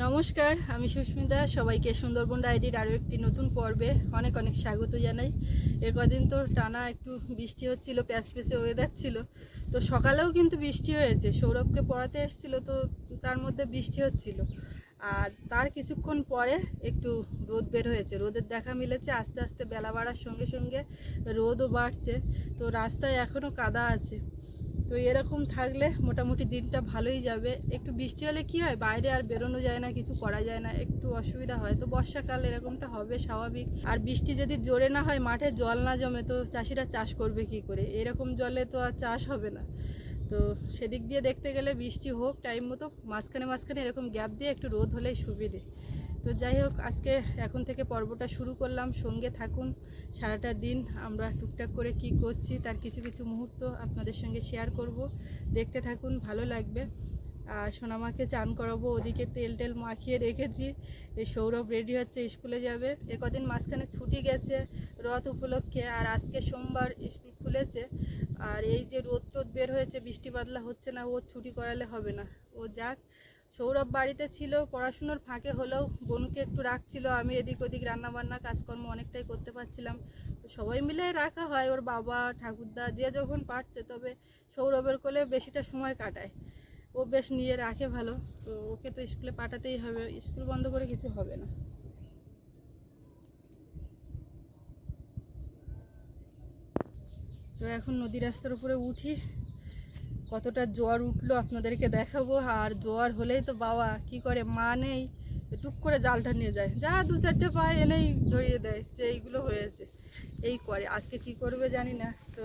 নমস্কার, আমি সুস্মিতা। সবাইকে সুন্দরবন ডায়েরির আরও একটি নতুন পর্বে অনেক অনেক স্বাগত জানাই। এ কদিন তো টানা একটু বৃষ্টি হচ্ছিল, প্যাচ পেঁচে ওয়েদার ছিল। তো সকালেও কিন্তু বৃষ্টি হয়েছে। সৌরভকে পড়াতে এসেছিল তো তার মধ্যে বৃষ্টি হচ্ছিল। আর তার কিছুক্ষণ পরে একটু রোদ বের হয়েছে। রোদের দেখা মিলেছে, আস্তে আস্তে বেলা বাড়ার সঙ্গে সঙ্গে রোদও বাড়ছে। তো রাস্তায় এখনও কাদা আছে। তো এরকম থাকলে মোটামুটি দিনটা ভালোই যাবে। একটু বৃষ্টি হলে কি হয়? বাইরে আর বেরোনো যায় না, কিছু করা যায় না, একটু অসুবিধা হয়। তো বর্ষাকাল এরকমটা হবে স্বাভাবিক। আর বৃষ্টি যদি জোরে না হয়, মাঠে জল না জমে, তো চাষিরা চাষ করবে কি করে? এরকম জলে তো আর চাষ হবে না। তো সেদিক দিয়ে দেখতে গেলে বৃষ্টি হোক টাইম মতো, মাঝখানে মাঝখানে এরকম গ্যাপ দিয়ে একটু রোদ হলেই সুবিধে। তো যাই হোক, আজকে এখন থেকে পর্বটা শুরু করলাম। সঙ্গে থাকুন, সারাটা দিন আমরা টুকটাক করে কি করছি তার কিছু কিছু মুহূর্ত আপনাদের সঙ্গে শেয়ার করব। দেখতে থাকুন, ভালো লাগবে। আর সোনামাকে চান করাবো, ওদিকে তেল টেল মাখিয়ে রেখেছি। এই সৌরভ রেডি হচ্ছে, স্কুলে যাবে। এ কদিন মাঝখানে ছুটি গেছে, রথ উপলক্ষে, আর আজকে সোমবার স্কুল খুলেছে। আর এই যে রোদ টোদ বের হয়েছে, বৃষ্টি বাদলা হচ্ছে না, ও ছুটি করালে হবে না। ও যাক সৌরভ বাড়িতে ছিল, পড়াশুনোর ফাঁকে হলেও বোনকে একটু রাখছিল, আমি এদিক ওদিক রান্নাবান্না, কাজকর্ম অনেকটাই করতে পারছিলাম। সবাই মিলে রাখা হয়, ওর বাবা, ঠাকুরদা, যে যখন পারছে, তবে সৌরভের কোলে বেশিটা সময় কাটায়। ও বেশ নিয়ে রাখে ভালো, তো ওকে তো স্কুলে পাঠাতেই হবে, স্কুল বন্ধ করে কিছু হবে না। তো এখন নদী রাস্তার উপরে উঠি কতটা জোয়ার উঠল আপনাদেরকে দেখাবো। আর জোয়ার হলেই তো বাবা, কি করে? মা নেই, টুক করে জালটা নিয়ে যায়। যা দু চারটে পায় এনেই ধরিয়ে দেয় যে এইগুলো হয়েছে। এই করে। আজকে কি করবে জানি না। তো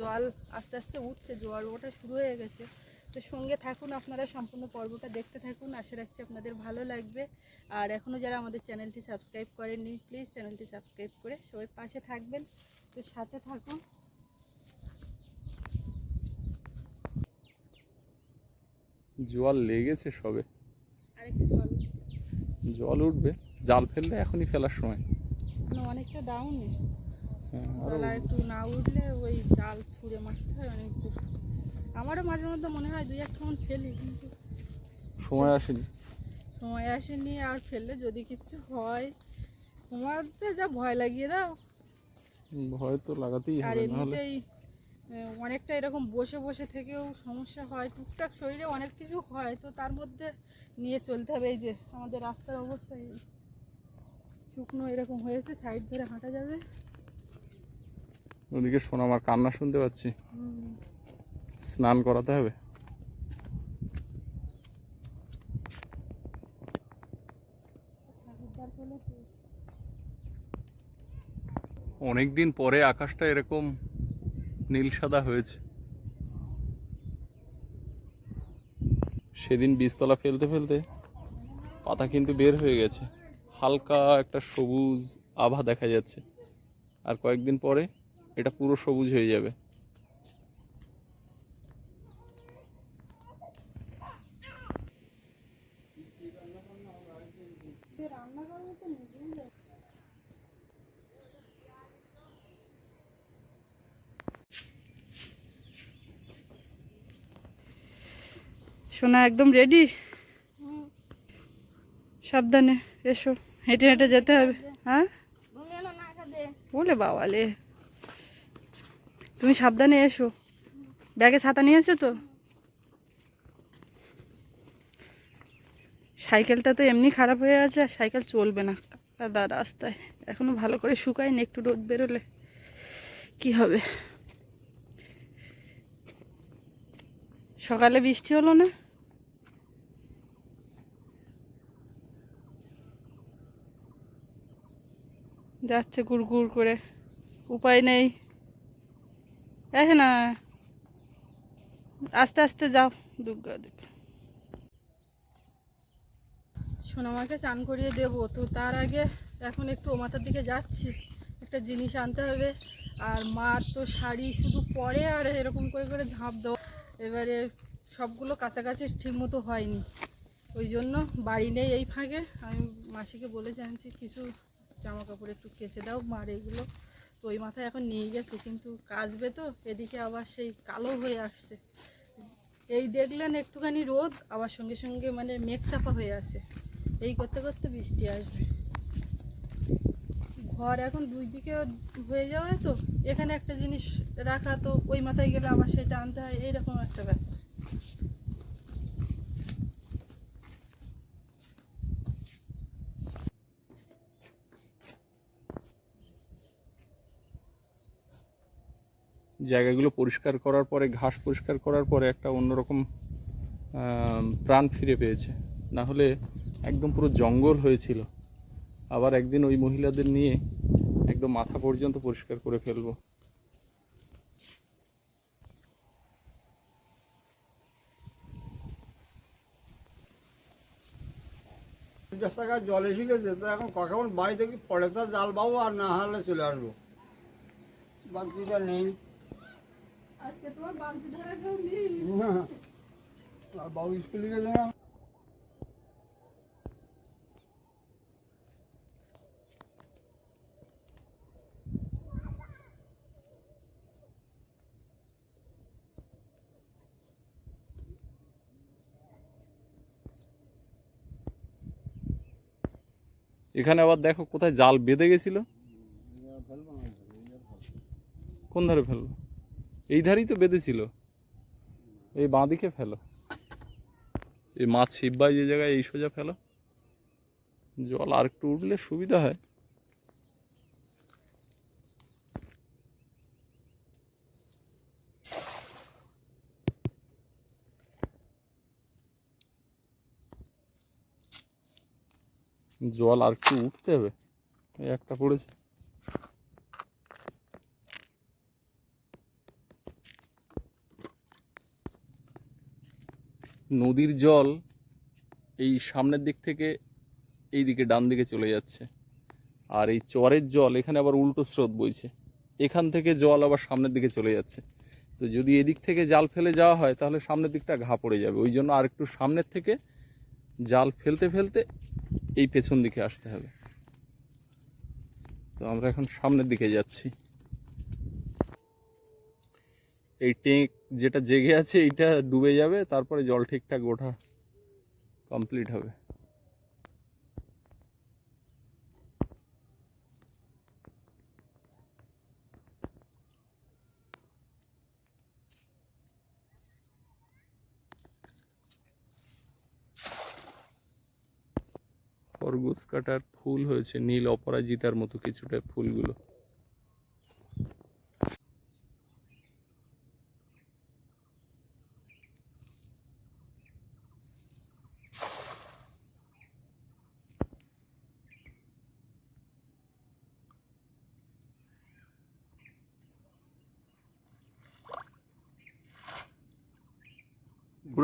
জল আস্তে আস্তে উঠছে জোয়ার ওটা শুরু হয়ে গেছে। তো সঙ্গে থাকুন আপনারা, সম্পূর্ণ পর্বটা দেখতে থাকুন। আশা রাখছি আপনাদের ভালো লাগবে। আর এখনও যারা আমাদের চ্যানেলটি সাবস্ক্রাইব করেননি, প্লিজ চ্যানেলটি সাবস্ক্রাইব করে সবাই পাশে থাকবেন। তো সাথে থাকুন। জল লেগেছে সবে। জল। জল উঠবে জাল ফেললে এখনই ফেলার সময়। না, অনেকটা ডাউন হ্যাঁ, একটু না উঠলে ওই জাল ছুঁড়ে মারতে হয় অনেক আমারও মাঝে মধ্যে মনে হয় দুই একটা মন ফেলি কিন্তু সময় আসেনি। সময় আসেনি আর ফেললে যদি কিছু হয় তোমাদের যা ভয় লাগিয়ে দাও। ভয় তো লাগাতেই আর হবে নাহলে এমনিতেই অনেকটা এরকম বসে বসে থেকেও সমস্যা হয়। টুকটাক শরীরে অনেক কিছু হয় তো তার মধ্যে নিয়ে চলতে হবে। এই যে আমাদের রাস্তার অবস্থা এই শুকনো এরকম হয়েছে সাইড ধরে হাঁটা যাবে। ওদিকে শোনো আমার কান্না শুনতে পাচ্ছি। স্নান করাতে হবে? ঠাকুরদার কোলে অনেক দিন পরে আকাশটা এরকম নীল সাদা হয়েছে। সেদিন বীজতলা ফেলতে ফেলতে পাতা কিন্তু বের হয়ে গেছে। হালকা একটা সবুজ আভা দেখা যাচ্ছে। আর কয়েকদিন পরে এটা পুরো সবুজ হয়ে যাবে। সোনা একদম রেডি সাবধানে এসো, হেঁটে হেঁটে যেতে হবে। হ্যাঁ? বলে বাবালে। তুমি সাবধানে এসো। ব্যাগে ছাতা নিয়ে এসে তো? সাইকেলটা তো এমনি খারাপ হয়ে আছে আর সাইকেল চলবে না। কাদা রাস্তায়। এখনও ভালো করে শুকায়নি একটু রোদ বেরোলে। কি হবে? সকালে বৃষ্টি হলো না? যাচ্ছে গুড় করে। উপায় নেই। দেখে না। আস্তে আস্তে যাও, দুর্গা দুর্গা সোনামাকে চান করিয়ে দেবো। তো তার আগে এখন একটু ও মাথার দিকে যাচ্ছি। একটা জিনিস আনতে হবে। আর মার তো শাড়ি শুধু পরে আর এরকম করে করে ঝাঁপ দাও এবারে সবগুলো কাছাকাছি ঠিক মতো হয়নি। ওই জন্য বাড়ি নেই এই ফাঁকে। আমি মাসিকে বলে জানছি কিছু জামা কাপড় একটু কেচে দাও, মার এগুলো। তো ওই মাথায় এখন নিয়ে গেছে, কিন্তু কাচবে তো, এদিকে আবার সেই কালো হয়ে আসছে। এই দেখলেন একটুখানি রোদ, আবার সঙ্গে সঙ্গে মানে মেঘ চাপা হয়ে আছে। এই করতে করতে বৃষ্টি আসবে। ঘর এখন দুই দিকে হয়ে যাওয়া তো, এখানে একটা জিনিস রাখা, তো ওই মাথায় গেলে আবার সেটা আনতে হয়, এইরকম একটা ব্যাপার। জায়গাগুলো পরিষ্কার করার পরে, ঘাস পরিষ্কার করার পরে একটা অন্যরকম প্রাণ ফিরে পেয়েছে। না হলে একদম পুরো জঙ্গল হয়েছিল। আবার একদিন ওই মহিলাদের নিয়ে একদম মাথা পর্যন্ত পরিষ্কার করে ফেলব। জল এসে গেছে তো এখন কখন বাড়ি থেকে পরে তো জাল পাবো আর না হলে চলে আসব? বাকিটা নেই। আজকে তোমার বালতি ধরে কেউ নেই। না। বাবু স্কুলে গেছে না। এখানে আবার দেখো কোথায় জাল বেঁধে গেছিল। কোন ধারে ফেলল এই ধারেই তো বেঁধেছিল। এই বাঁদিকে ফেলো। এই মাছ শিববাই যে জায়গায় এই সোজা ফেলো। জল আর একটু উঠলে সুবিধা হয়। জল আর একটু উঠতে হবে। এই একটা পড়েছে। নদীর জল এই সামনের দিক থেকে এই দিকে ডান দিকে চলে যাচ্ছে। আর এই চরের জল এখানে আবার উল্টো স্রোত বইছে। এখান থেকে জল আবার সামনের দিকে চলে যাচ্ছে। তো যদি এদিক থেকে জাল ফেলে যাওয়া হয়, তাহলে সামনের দিকটা ঘা পড়ে যাবে। ওই জন্য আর একটু সামনের থেকে জাল ফেলতে ফেলতে এই পেছন দিকে আসতে হবে। তো আমরা এখন সামনের দিকে যাচ্ছি। এই ট্যাঙ্ক যেটা জেগে আছে এইটা ডুবে যাবে, তারপরে জল ঠিকঠাক ওঠা কমপ্লিট হবে। খরগোশ কাটার ফুল হয়েছে, নীল অপরাজিতার মতো কিছুটা ফুলগুলো।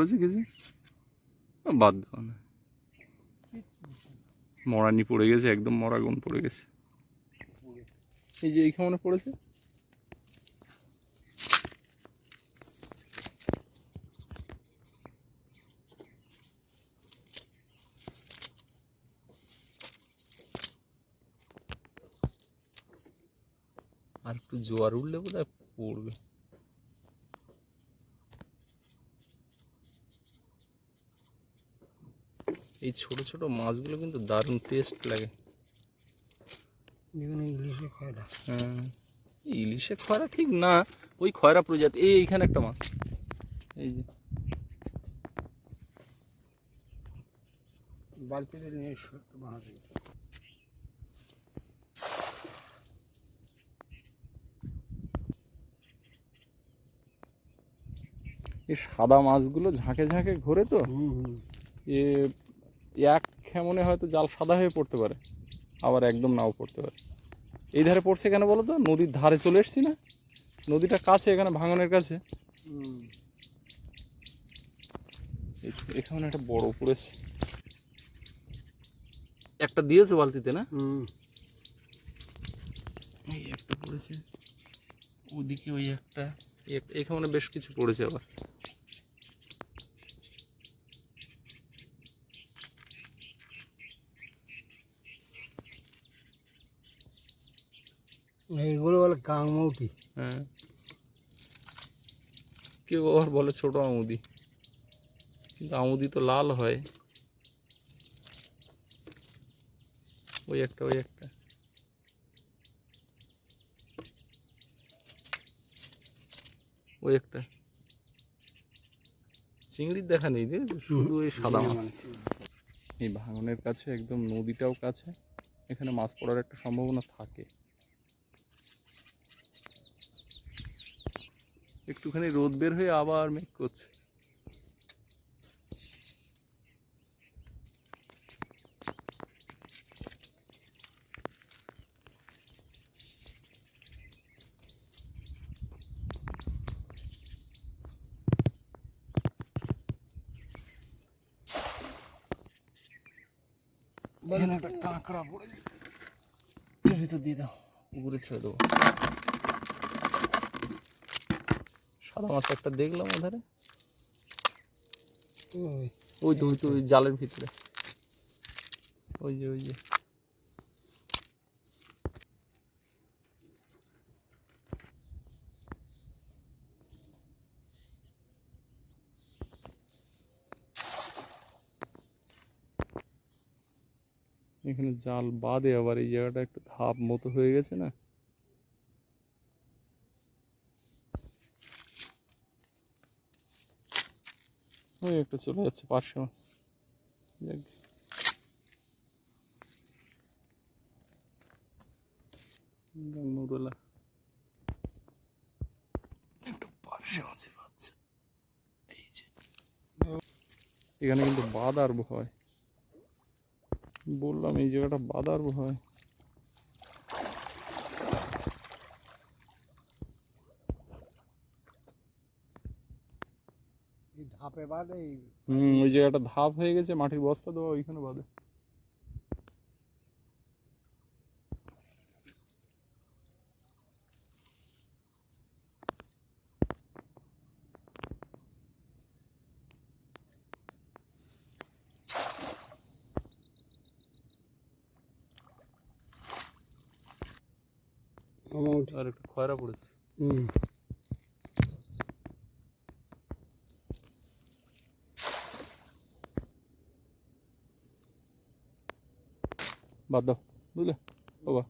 পড়েছে কিছু? বাদ দাও না। মরানি পড়ে গেছে, একদম মরাগুন পড়ে গেছে। এই যে এইখানে পড়েছে? আর একটু জোয়ার উঠলে বোধ হয় পড়বে। এই ছোট ছোট মাছগুলো কিন্তু দারুণ টেস্ট লাগে। ইলিশে খয়রা। হ্যাঁ ইলিশে খয়রা ঠিক না ওই খয়রা প্রজাতি এই এইখানে একটা মাছ। এই যে। বালতিতে নিয়ে এসো এই সাদা মাছগুলো ঝাঁকে ঝাঁকে ঘোরে তো? এ এক খেমনে হয়তো জাল সাদা হয়ে পড়তে পারে আবার একদম নাও পড়তে পারে। এই ধারে পড়ছে কেন বলো তো? নদীর ধারে চলে এসছি না? নদীটা কাছে এখানে ভাঙনের কাছে। এখানে একটা বড় পড়েছে একটা দিয়েছে বালতিতে না? এই একটা পড়েছে। ওদিকে ওই একটা- এখানে বেশ কিছু পড়েছে আবার। এইগুলো বলে কাংমৌটি হ্যাঁ। কেউ আবার বলে ছোট আমুদি। কিন্তু আমুদি তো লাল হয়। ওই একটা ওই একটা। ওই একটা। চিংড়ির দেখা নেই শুধু ওই সাদা মাছ। এই ভাঙনের কাছে একদম নদীটাও কাছে। এখানে মাছ পড়ার একটা সম্ভাবনা থাকে। একটুখানি রোদ বের হয়ে আবার মেঘ করছে। কাঁকড়া পড়েছে। ভিতর দিয়ে দাও উপরে ছেড়ে দেবো। সাদা। মাছ একটা দেখলাম ওধারে। ওই তো ওই তো ওই জালের ভিতরে। ওই যে ওই যে। এখানে জাল বাদে আবার এই জায়গাটা একটু ধাপ মতো হয়ে গেছে না? ওই একটা চলে যাচ্ছে পার্শে মাছ যাক। নুরুলা একটু পার্শে মাছের বাচ্চা। এই যে। এখানে কিন্তু বাদার ভয় বললাম এই জায়গাটা বাদার ভয় হুম ওই জায়গাটা ধাপ হয়ে গেছে মাটির বস্তা দেওয়া ওইখানে বাদে অ্যামাউন্ট আর একটু খয়রা পড়েছে হুম বাদ দাও, বুঝলে? বাবা।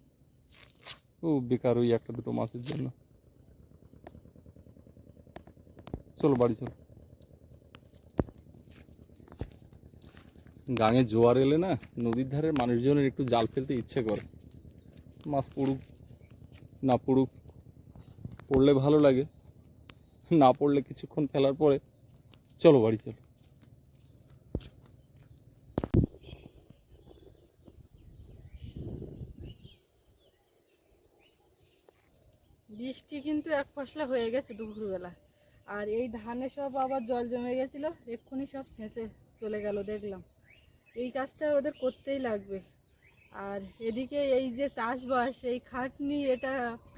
ও, বেকার ওই একটা দুটো মাছের জন্য। চলো, বাড়ি চলো। গাঙে জোয়ার এলে না, নদীর ধারের মানুষজনের একটু জাল ফেলতে ইচ্ছে করে। মাছ পড়ুক, না পড়ুক, পড়লে ভালো লাগে। না পড়লে কিছুক্ষণ ফেলার পরে, চলো, বাড়ি চলো বৃষ্টি কিন্তু এক হয়ে গেছে দুপুরবেলা। আর এই ধানে সব আবার জল জমে গেছিল, এক্ষুনি সব ছেঁচে চলে গেল, দেখলাম। এই কাজটা ওদের করতেই লাগবে। আর এদিকে এই যে চাষবাস, এই খাটনি, এটা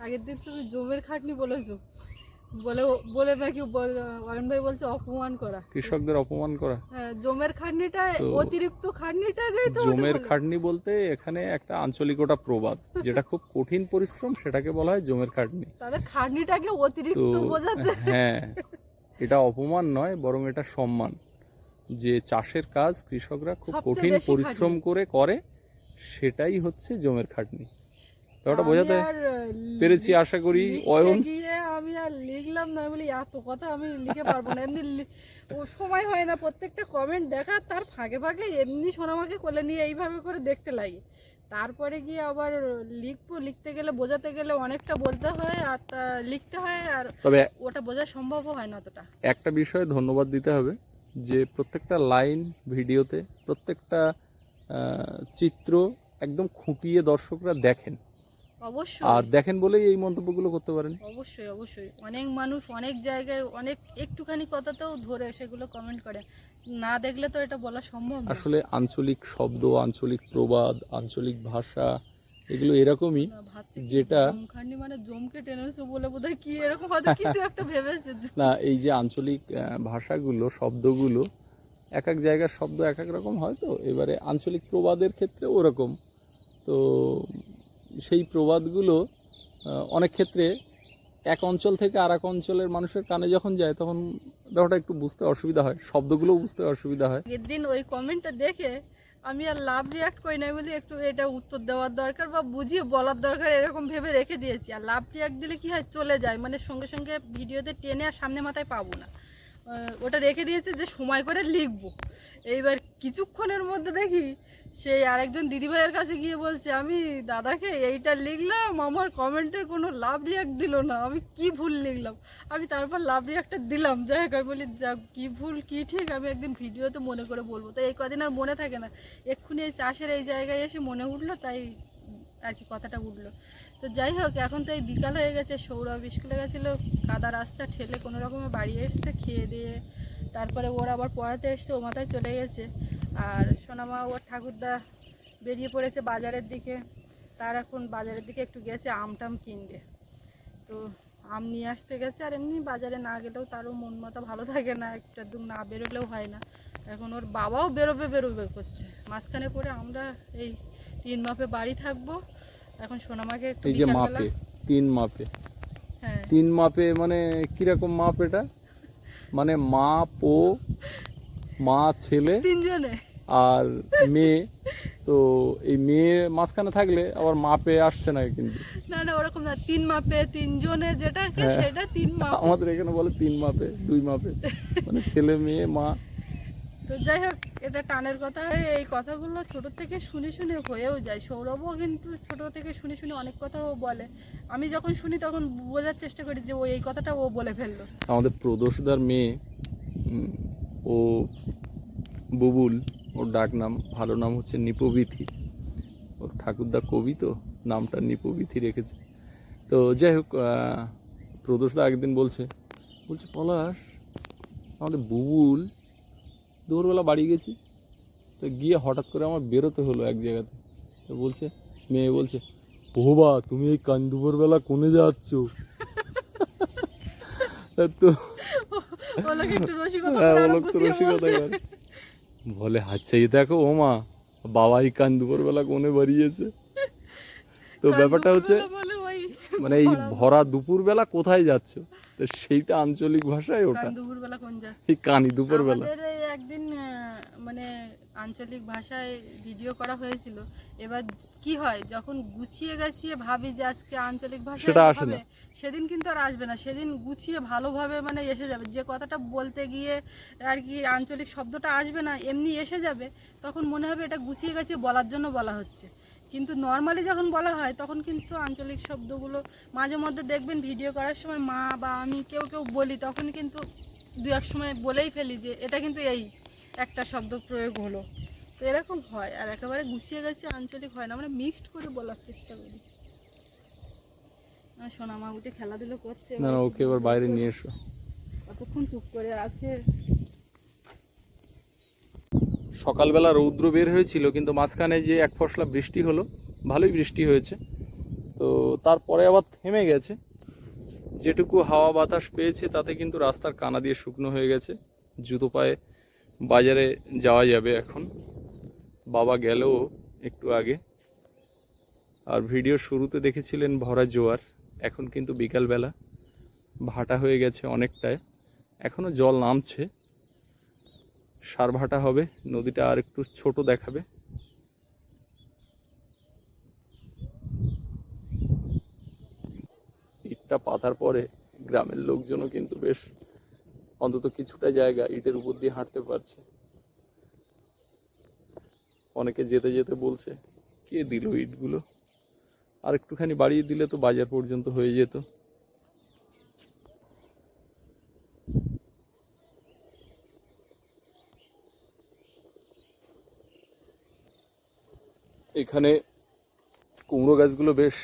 আগের দিন তুমি জমের খাটনি বলেছ? বলে বলে নাকি অয়ন ভাই বলছে অপমান করা। কৃষকদের অপমান করা? হ্যাঁ, জমের খাটনিটা অতিরিক্ত খাটনিটাকেই তো ওটা জমের খাটনি বলতে এখানে একটা আঞ্চলিকতা প্রবাদ যেটা খুব কঠিন পরিশ্রম সেটাকে বলা হয় জমের খাটনি। তাদের খাটনিটাকে অতিরিক্ত বোঝাতে হ্যাঁ এটা অপমান নয় বরং এটা সম্মান যে চাষের কাজ কৃষকরা খুব কঠিন পরিশ্রম করে করে সেটাই হচ্ছে জমের খাটনি। ব্যাপারটা বোঝাতে পেরেছি আশা করি অয়ন। আমি আর লিখলাম না বলি এত কথা আমি লিখে পারব না। এমনি সময় হয় না প্রত্যেকটা কমেন্ট দেখা তার ফাঁকে ফাঁকে এমনি সোনামাকে কোলে নিয়ে এইভাবে করে দেখতে লাগে। তারপরে গিয়ে আবার লিখব লিখতে গেলে বোঝাতে গেলে অনেকটা বলতে হয় আর তা লিখতে হয় আর তবে ওটা বোঝা সম্ভবও হয় না অতটা। একটা বিষয়ে ধন্যবাদ দিতে হবে যে প্রত্যেকটা লাইন ভিডিওতে প্রত্যেকটা চিত্র একদম খুঁটিয়ে দর্শকরা দেখেন। অবশ্যই। আর দেখেন বলেই এই মন্তব্যগুলো করতে পারেন। অবশ্যই অবশ্যই। অনেক মানুষ অনেক জায়গায় অনেক একটুখানি কথাতেও ধরে সেগুলো কমেন্ট করে। না দেখলে তো এটা বলা সম্ভব আসলে আঞ্চলিক শব্দ আঞ্চলিক প্রবাদ আঞ্চলিক ভাষা এগুলো এরকমই যেটা- মানে জমকে টেনেছে বলে বোধহয় কি এরকম হয়তো কিছু একটা ভেবেছে। না এই যে আঞ্চলিক ভাষাগুলো শব্দগুলো এক এক জায়গার শব্দ এক এক রকম হয় তো। এবারে আঞ্চলিক প্রবাদের ক্ষেত্রে ওরকম। তো সেই প্রবাদগুলো অনেক ক্ষেত্রে এক অঞ্চল থেকে আর এক অঞ্চলের মানুষের কানে যখন যায়, তখন ব্যাপারটা একটু বুঝতে অসুবিধা হয়, শব্দগুলোও বুঝতে অসুবিধা হয়। আগের দিন ওই কমেন্টটা দেখে আমি আর লাভ রিয়াক্ট করি না বলি একটু এটা উত্তর দেওয়ার দরকার বা বুঝিয়ে বলার দরকার এরকম ভেবে রেখে দিয়েছি। আর লাভ রিয়াক্ট দিলে কি হয়, চলে যায়। মানে সঙ্গে সঙ্গে ভিডিওতে টেনে আর সামনে মাথায় পাবো না। ওটা রেখে দিয়েছে যে সময় করে লিখব। এইবার কিছুক্ষণের মধ্যে দেখি সেই আরেকজন দিদিভাইয়ের কাছে গিয়ে বলছে, আমি দাদাকে এইটা লিখলাম, আমার কমেন্টের কোনো লাভ রিয়াক্ট দিল না। আমি কি ভুল লিখলাম? আমি তারপর লাভ রিয়াক্টটা দিলাম। যাই হোক, আমি বলি, যাক, কী ভুল, কী ঠিক, আমি একদিন ভিডিওতে মনে করে বলব। তো এই কদিন আর মনে থাকে না। এক্ষুনি এই চাষের এই জায়গায় এসে মনে উঠল, তাই আর কি কথাটা উঠল। তো যাই হোক, এখন তো এই বিকাল হয়ে গেছে, সৌরভ স্কুলে গেছিল, কাদা রাস্তা ঠেলে কোনো রকমে বাড়ি এসছে, খেয়ে দিয়ে তারপরে ওর আবার পড়াতে এসছে, ও মাথায় চলে গেছে। আর সোনামা ওর ঠাকুরদা বেরিয়ে পড়েছে বাজারের দিকে। তার এখন বাজারের দিকে একটু গেছে আম টাম কিনবে। তো আম নিয়ে আসতে গেছে আর এমনি বাজারে না গেলেও তারও মন মতো ভালো থাকে না একটা দু না বেরোলেও হয় না। এখন ওর বাবাও বেরোবে বেরোবে করছে। মাঝখানে পড়ে আমরা এই তিন মাপে বাড়ি থাকব। এখন সোনামাকে একটু এই যে মাপে তিন মাপে। হ্যাঁ। তিন মাপে মানে কীরকম মাপ এটা? মানে মাপ পো মা ছেলে তিনজনে। আর মেয়ে। তো এই মেয়ে মাঝখানে থাকলে আবার মাপে আসছে না কিন্তু। না না ওরকম না। তিন মাপে তিনজনে যেটা হ্যাঁ। সেটা তিন মাপ। আমাদের এখানে বলে তিন মাপে দুই মাপে। মানে ছেলে মেয়ে মা। তো যাই হোক এটা টানের কথা। এই কথাগুলো ছোট থেকে শুনে শুনে হয়েও যায়। সৌরভও কিন্তু ছোট থেকে শুনে শুনে অনেক কথা ও বলে। আমি যখন শুনি তখন বোঝার চেষ্টা করি যে ও এই কথাটা ও বলে ফেলল। আমাদের প্রদোষদার মেয়ে ও বুবুল ওর ডাক নাম ভালো নাম হচ্ছে নিপবিথি। ওর ঠাকুরদা কবি তো নামটা নিপবিথি রেখেছে। তো যাই হোক প্রদোষদা একদিন বলছে বলছে পলাশ আমাদের বুবুল দুপুরবেলা বাড়ি গেছি তো গিয়ে হঠাৎ করে আমার বেরোতে হলো এক জায়গাতে। তো বলছে মেয়ে বলছে বাবা তুমি এই কান দুপুরবেলা কোনে যাচ্ছ? তো বলো। করে। বলে আচ্ছা দেখো ও মা বাবাই কান দুপুরবেলা কোনে বাড়িয়েছে তো ব্যাপারটা হচ্ছে মানে এই ভরা দুপুরবেলা কোথায় যাচ্ছ তো সেইটা আঞ্চলিক ভাষায় ওটা। দুপুরবেলা কোন এই কানি দুপুরবেলা। একদিন মানে আঞ্চলিক ভাষায় ভিডিও করা হয়েছিল। এবার কি হয় যখন গুছিয়ে গাছিয়ে ভাবি যে আজকে আঞ্চলিক ভাষা সেটা আসে না। সেদিন কিন্তু আর আসবে না। সেদিন গুছিয়ে ভালোভাবে মানে এসে যাবে। যে কথাটা বলতে গিয়ে আর কি আঞ্চলিক শব্দটা আসবে না এমনি এসে যাবে তখন মনে হবে এটা গুছিয়ে গাছিয়ে বলার জন্য বলা হচ্ছে। কিন্তু নর্মালি যখন বলা হয় তখন কিন্তু আঞ্চলিক শব্দগুলো মাঝে মধ্যে দেখবেন ভিডিও করার সময় মা বা আমি কেউ কেউ বলি তখন কিন্তু দু এক সময় বলেই ফেলি যে এটা কিন্তু এই একটা শব্দ প্রয়োগ হলো। তো এরকম হয় আর একেবারে গুছিয়ে গেছে আঞ্চলিক হয় না। আমরা মিক্সড করে বলার চেষ্টা করি। সোনা মা উঠে খেলাধুলো করছে। না ওকে এবার বাইরে নিয়ে এসো। কতক্ষণ চুপ করে আছে? সকালবেলা রৌদ্র বের হয়েছিল, কিন্তু মাঝখানে যে এক ফসলা বৃষ্টি হলো, ভালোই বৃষ্টি হয়েছে। তো তারপরে আবার থেমে গেছে। যেটুকু হাওয়া বাতাস পেয়েছে, তাতে কিন্তু রাস্তার কানা দিয়ে শুকনো হয়ে গেছে। জুতো পায়ে বাজারে যাওয়া যাবে এখন। বাবা গেলেও একটু আগে। আর ভিডিও শুরুতে দেখেছিলেন ভরা জোয়ার। এখন কিন্তু বিকালবেলা ভাটা হয়ে গেছে অনেকটায়। এখনও জল নামছে। সারভাটা হবে, নদীটা আর একটু ছোট দেখাবে। ইটটা পাতার পরে গ্রামের লোকজনও কিন্তু বেশ অন্তত কিছুটা জায়গা ইটের উপর দিয়ে হাঁটতে পারছে। অনেকে যেতে যেতে বলছে, কে দিল ইটগুলো? আর একটুখানি বাড়িয়ে দিলে তো বাজার পর্যন্ত হয়ে যেত। এখানে কুমড়ো গাছগুলো বেশ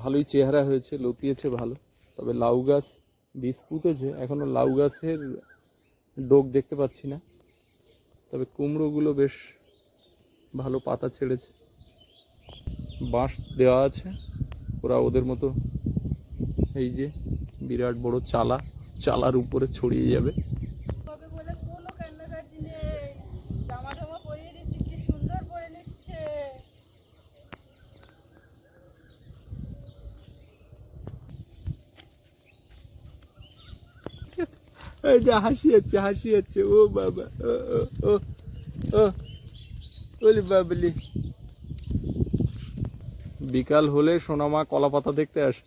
ভালোই চেহারা হয়েছে, লতিয়েছে ভালো। তবে লাউ গাছ বীজ পুঁতেছে এখনও লাউ গাছের ডোক দেখতে পাচ্ছি না। তবে কুমড়োগুলো বেশ ভালো পাতা ছেড়েছে। বাঁশ দেওয়া আছে, ওরা ওদের মতো এই যে বিরাট বড় চালা, চালার উপরে ছড়িয়ে যাবে তবে বলে কোনো কান্নাকাটি নেই জামা টামা পরিয়ে দিচ্ছি কি সুন্দর পরে নিচ্ছে এই যে হাসি হাসি ও বাবা ও ও ও ও। ওলি বাবলি বিকাল হলে সোনামা কলা পাতা দেখতে আসে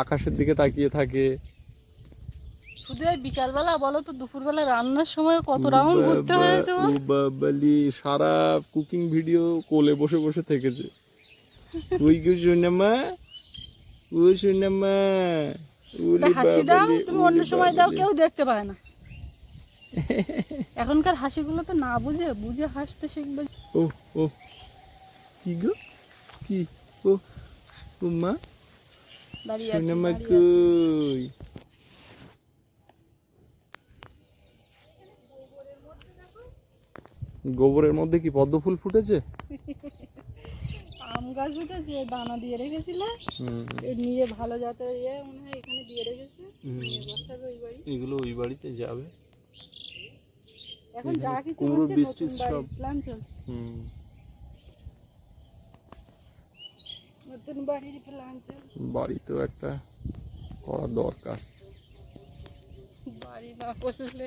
আকাশের দিকে তাকিয়ে থাকে। শুধু বিকালবেলা বলো তো দুপুরবেলা রান্নার সময় কত রাউন্ড ঘুরতে হয়েছে ও বাবালি সারা কুকিং ভিডিও কোলে বসে বসে থেকেছে। গো সোনামা? ও সোনামা হাসি দাও তুমি অন্য সময় দাও কেউ দেখতে পায় না। এখনকার হাসিগুলো তো না বুঝে বুঝে হাসতে শিখবে। ও ও কি গো? কি? ও ও মা? দাঁড়িয়ে আছে, সোনামা দাঁড়িয়ে আছে। কই? গোবরের মধ্যে কি পদ্ম ফুল ফুটেছে? উঠেছে দানা দিয়ে রেখেছিল নিয়ে ভালো জাতের ইয়ে মনে হয় এখানে দিয়ে রেখেছে বাড়ি। এগুলো ওই বাড়িতে যাবে। এখন যা কিছু হচ্ছে সব। প্ল্যান চলছে। হুম। নতুন বাড়ির প্ল্যান চলছে। বাড়িতেও একটা করা দরকার। বাড়ি না বসলে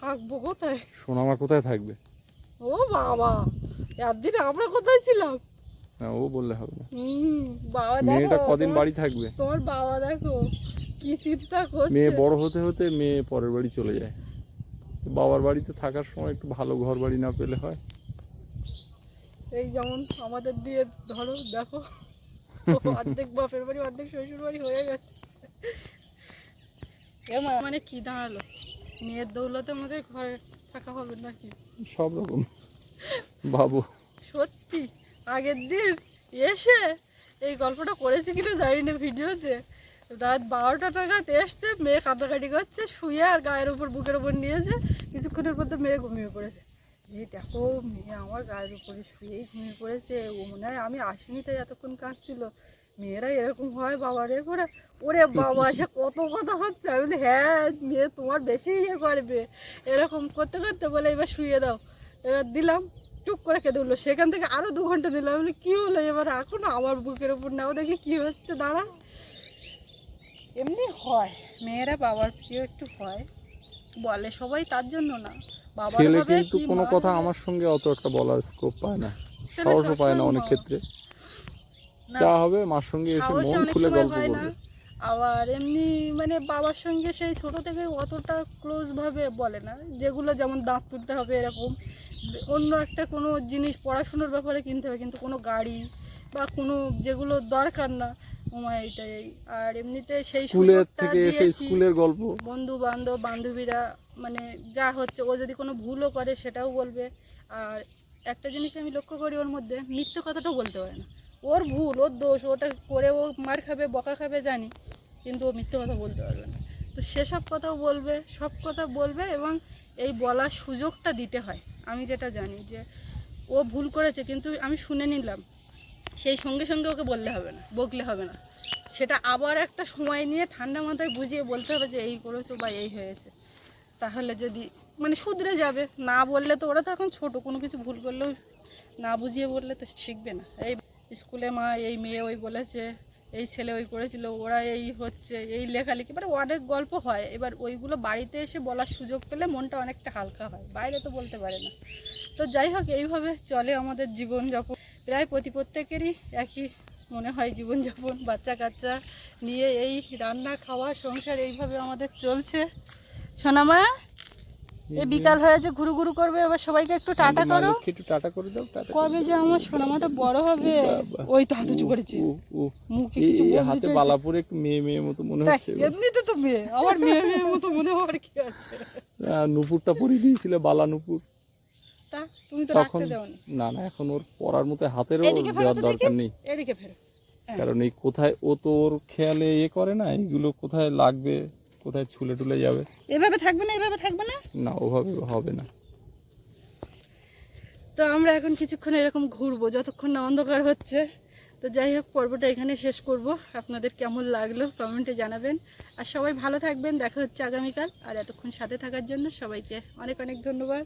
থাকব কোথায়? সোনামা কোথায় থাকবে? ও বাবা একদিন আমরা কোথায় ছিলাম? না ও বললে হবে না। বাবা মেয়েটা কদিন বাড়ি থাকবে? তোমার বাবা দেখো কি চিন্তা করছে? মেয়ে বড় হতে হতে মেয়ে পরের বাড়ি চলে যায়। বাবার বাড়িতে থাকার সময় একটু ভালো ঘর বাড়ি না পেলে হয়। এই যেমন আমাদের দিয়ে ধরো দেখো অর্ধেক বাপের বাড়ি অর্ধেক শ্বশুর বাড়ি হয়ে গেছে। এ মা, মানে কি দাঁড়াল? মেয়ের দৌলতে আমাদের ঘরে থাকা হবে নাকি? সব রকম। বাবু। সত্যি? আগের দিন এসে এই গল্পটা করেছি কিনা জানি না ভিডিওতে। রাত বারোটা নাগাদ এসছে, মেয়ে কান্নাকাটি করছে, শুয়ে আর গায়ের উপর, বুকের উপর নিয়েছে, কিছুক্ষণের মধ্যে মেয়ে ঘুমিয়ে পড়েছে। এই দেখো, মেয়ে আমার গায়ের উপরে শুয়েই ঘুমিয়ে পড়েছে। ও মনে হয় আমি আসিনি, তাই এতক্ষণ কাঁদছিল। মেয়েরা এরকম হয় বাবারে করে। ওরে বাবা, সে কত কথা হচ্ছে? আমি বলি হ্যাঁ মেয়ে তোমার বেশি ইয়ে করবে। এরকম করতে করতে বলে, এবার শুয়ে দাও। এবার দিলাম। টুক করে কেঁদে উঠল। সেখান থেকে আরও দু ঘণ্টা নিলাম। আমি বলি, কি হলো এবার? এখন আমার বুকের উপর নাও দেখি কি হচ্ছে দাঁড়া। এমনি হয়। মেয়েরা বাবার প্রিয় একটু হয়। বলে সবাই তার জন্য না। ছেলে কিন্তু কোনো কথা আমার সঙ্গে অত একটা বলার স্কোপ পায় না। সাহসও পায় না অনেক ক্ষেত্রে। যা হবে মার সঙ্গে এসে মন খুলে গল্প করবে। আবার এমনি মানে বাবার সঙ্গে সেই ছোট থেকে অতটা ক্লোজ ভাবে বলে না। যেগুলো যেমন দাঁত তুলতে হবে এরকম। অন্য একটা কোনো জিনিস পড়াশুনোর ব্যাপারে কিনতে হবে কিন্তু কোনো গাড়ি বা কোনো যেগুলো দরকার না আমার এইটাই আর এমনিতে সেই স্কুলের থেকে দিয়েছি। স্কুলের গল্প। বন্ধু বান্ধব বান্ধবীরা মানে যা হচ্ছে ও যদি কোনো ভুলও করে সেটাও বলবে। আর একটা জিনিস আমি লক্ষ্য করি ওর মধ্যে মিথ্যে কথাটাও বলতে পারে না। ওর ভুল ওর দোষ ওটা করে ও মার খাবে বকা খাবে জানি কিন্তু ও মিথ্যে কথা বলতে পারবে না। তো সেসব কথাও বলবে সব কথা বলবে এবং এই বলার সুযোগটা দিতে হয়। আমি যেটা জানি যে ও ভুল করেছে, কিন্তু আমি শুনে নিলাম। সেই সঙ্গে সঙ্গে ওকে বললে হবে না, বকলে হবে না। সেটা আবার একটা সময় নিয়ে ঠান্ডা মাথায় বুঝিয়ে বলতে হবে যে এই করেছ বা এই হয়েছে। তাহলে যদি মানে শুধরে যাবে, না বললে তো ওরা তো এখন ছোট, কোনো কিছু ভুল করলেও না বুঝিয়ে বললে তো শিখবে না। এই স্কুলে মা, এই মেয়ে ওই বলেছে এই ছেলে ওই করেছিল, ওরা এই হচ্ছে, এই লেখালেখি মানে অনেক গল্প হয়। এবার ওইগুলো বাড়িতে এসে বলার সুযোগ পেলে মনটা অনেকটা হালকা হয়, বাইরে তো বলতে পারে না। তো যাই হোক, এইভাবে চলে আমাদের জীবনযাপন। প্রায় প্রতি প্রত্যেকেরই একই মনে হয় জীবনযাপন বাচ্চা কাচ্চা নিয়ে এই রান্না, খাওয়া, সংসার এইভাবে আমাদের চলছে। সোনামা? এই বিকাল হয়েছে ঘুরু ঘুরু করবে এবার সবাইকে একটু টাটা করো। একটু টাটা করে দাও টাটা কবে যে আমার সোনামাটা বড় হবে ওই তো হাত উঁচু করেছে। ও ও মুখে কিছু হাতে। বালাপুরে একটু মেয়ে মেয়ে মতো মনে হচ্ছে। এমনিতে তো মেয়ে আমার মেয়ে মেয়ের মতো মনে হওয়ার কি আছে? নুপুরটা পরিয়ে দিয়েছিলে বালা নুপুর। তা তুমি তো রাখতে দেওনি। না না এখন ওর পরার মতো হাতেরও দেওয়ার দরকার নেই। এদিকে ফেরো। হ্যাঁ। কারণ এই কোথায় ও তো ওর খেয়ালে ইয়ে করে না এইগুলো কোথায় লাগবে? কোথায় ছুলে টুলে যাবে? এভাবে থাকবে না এভাবে থাকবে না? না ওভাবে হবে না। তো আমরা এখন কিছুক্ষণ এরকম ঘুরবো যতক্ষণ না অন্ধকার হচ্ছে। তো যাই হোক পর্বটা এখানে শেষ করব। আপনাদের কেমন লাগল কমেন্টে জানাবেন। আর সবাই ভালো থাকবেন দেখা হচ্ছে আগামীকাল। আর এতক্ষণ সাথে থাকার জন্য সবাইকে অনেক অনেক ধন্যবাদ।